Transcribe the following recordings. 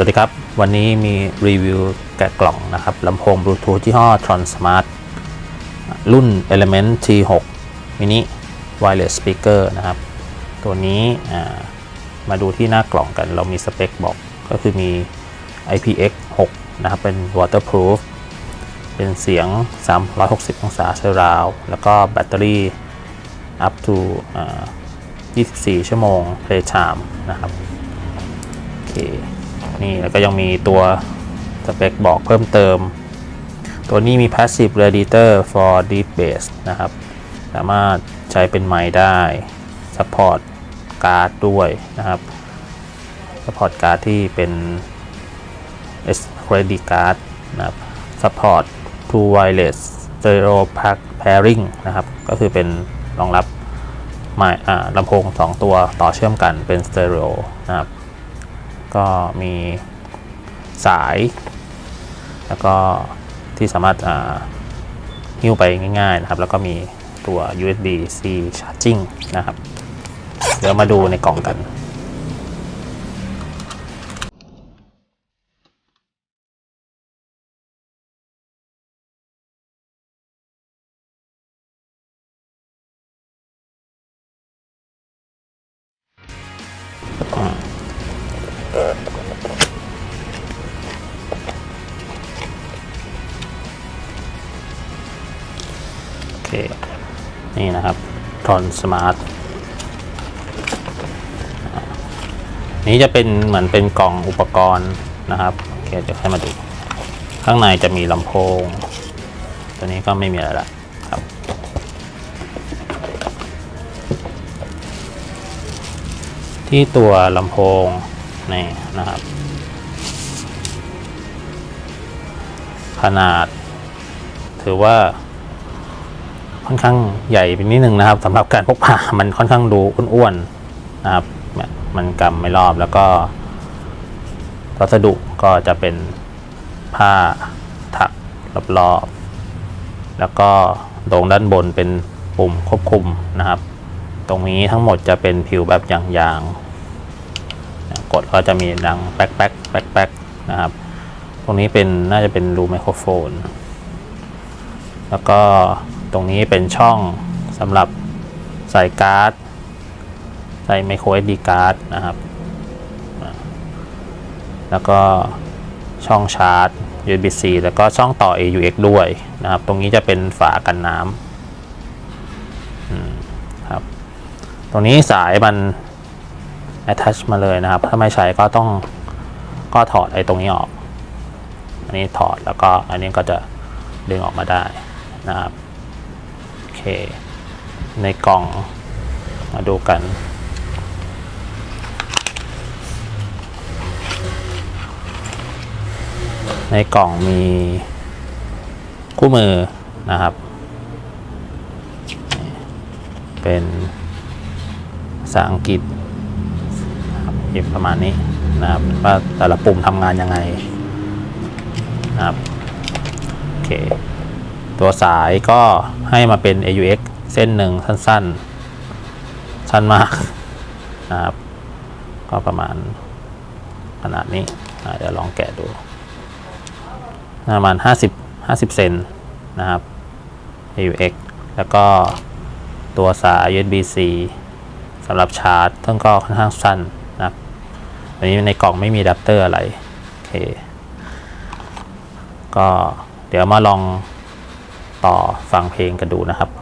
สวัสดีครับ วันนี้มีรีวิวแกะกล่องนะครับลำโพงบลูทูธยี่ห้อ Tron Smart รุ่น Element T6 Mini Wireless Speaker นะครับ ตัวนี้มาดูที่หน้ากล่องกัน เรามีสเปคบอกก็คือมี IPX 6 นะครับ เป็น waterproof เป็นเสียง 360 องศาเซราว แล้วก็แบตเตอรี่ up to อ่า24 ชั่วโมง play time นะครับ โอเค นี่แล้วก็ยังมีตัวสเปคบอกเพิ่มเติม ตัวนี้มี passive radiator for deep bass นะครับ สามารถใช้เป็นไม้ได้ support การ์ดด้วยนะครับ support การ์ดที่เป็น S credit card นะครับ support two wireless stereo pairing นะครับ ก็คือเป็นรองรับไมค์อ่าลำโพง 2 ตัวต่อเชื่อมกันเป็นสเตอริโอนะครับ ก็มีสาย แล้วก็ที่สามารถอ่าหิ้วไปง่ายๆนะครับ แล้วก็มีตัว USB C charging นะครับ เดี๋ยวมาดูในกล่องกัน เค นี่นะครับ Tron Smart อ่านี้จะเป็นเหมือนเป็นกล่องอุปกรณ์นะครับโอเคจะให้มาดู ข้างในจะมีลำโพง ตัวนี้ก็ไม่มีอะไรละครับที่ตัวลำโพงนี่นะครับ ขนาด ถือว่า ค่อนข้างใหญ่ไปนิดนึงนะครับสำหรับการพกพามันค่อนข้างดูอ้วนๆนะครับ มันกำไม่รอบแล้วก็วัสดุก็จะเป็นผ้าถักรอบๆแล้วก็ตรงด้านบนเป็นปุ่มควบคุมนะครับ ตรงนี้ทั้งหมดจะเป็นผิวแบบยางๆกดก็จะมีดังแป๊กแป๊กแป๊กแป๊กนะครับ ตรงนี้เป็นน่าจะเป็นรูไมโครโฟน แล้วก็ ตรงนี้เป็นช่องสำหรับใส่การ์ด ใส่ไมโคร SD การ์ดนะครับ แล้วก็ช่องชาร์จ USB-C แล้วก็ช่องต่อ AUX ด้วยนะครับ ตรงนี้จะเป็นฝากันน้ำครับ ตรงนี้สายมัน attach มาเลยนะครับ ถ้าไม่ใช้ก็ต้องก็ถอดไอ้ตรงนี้ออก อันนี้ถอดแล้วก็อันนี้ก็จะดึงออกมาได้นะครับ เค ในกล่องมาดูกัน ในกล่องมีคู่มือนะครับ เป็นภาษาอังกฤษครับหยิบประมาณนี้นะครับว่าแต่ละปุ่มทำงานยังไงนะครับโอเค ตัวสายก็ให้มาเป็น AUX เส้นหนึ่งสั้นๆ สั้นมากนะครับก็ประมาณขนาดนี้เดี๋ยวลองแกะดู ประมาณ 50 50 เซนนะครับ AUX แล้วก็ตัวสาย USB-C สำหรับชาร์จซึ่งก็ค่อนข้างสั้นนะครับอันนี้ในกล่องไม่มีอะแดปเตอร์อะไร โอเค ก็เดี๋ยวมาลอง ต่อฟังเพลงกันดูนะครับ「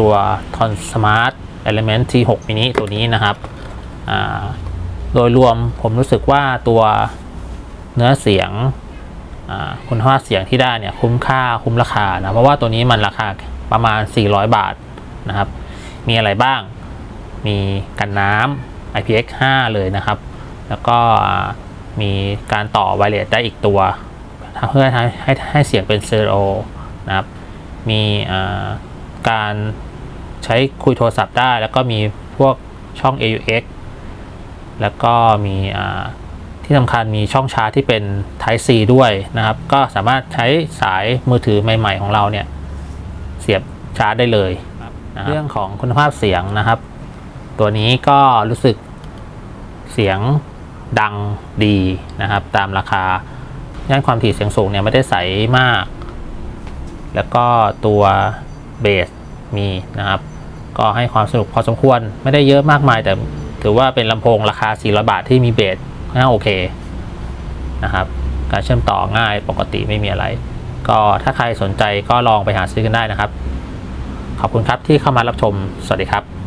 ตัว Ton Smart Element T6 mini ตัวนี้นะครับ โดยรวมผมรู้สึกว่าตัวเนื้อเสียงคุณภาพเสียงที่ได้เนี่ยคุ้มค่าคุ้มราคานะ เพราะว่าตัวนี้มันราคาประมาณ 400 บาทนะครับ มีอะไรบ้าง มีกันน้ำ IPX5 เลยนะครับ แล้วก็มีการต่อไวเลสได้อีกตัวเพื่อให้ให้เสียงเป็นเตอริโอนะครับ มีการ ใช้คุยโทรศัพท์ได้ แล้วก็มีพวกช่อง AUX แล้วก็มีที่สำคัญมีช่องชาร์จที่เป็น Type C ด้วยนะครับ ก็สามารถใช้สายมือถือใหม่ ๆ ของเราเนี่ย เสียบชาร์จได้เลยนะรเรื่องของคุณภาพเสียงนะครับ ตัวนี้ก็รู้สึกเสียงดังดีนะครับ ตามราคาย่านความถี่เสียงสูงเนี่ยไม่ได้ใสมาก แล้วก็ตัวเบส มีนะครับ ก็ให้ความสนุกพอสมควรไม่ได้เยอะมากมาย แต่ถือว่าเป็นลำโพงราคา 400 บาทที่มีเบสน่าโอเคนะครับ การเชื่อมต่อง่ายปกติไม่มีอะไร ก็ถ้าใครสนใจก็ลองไปหาซื้อกันได้นะครับ ขอบคุณครับที่เข้ามารับชม สวัสดีครับ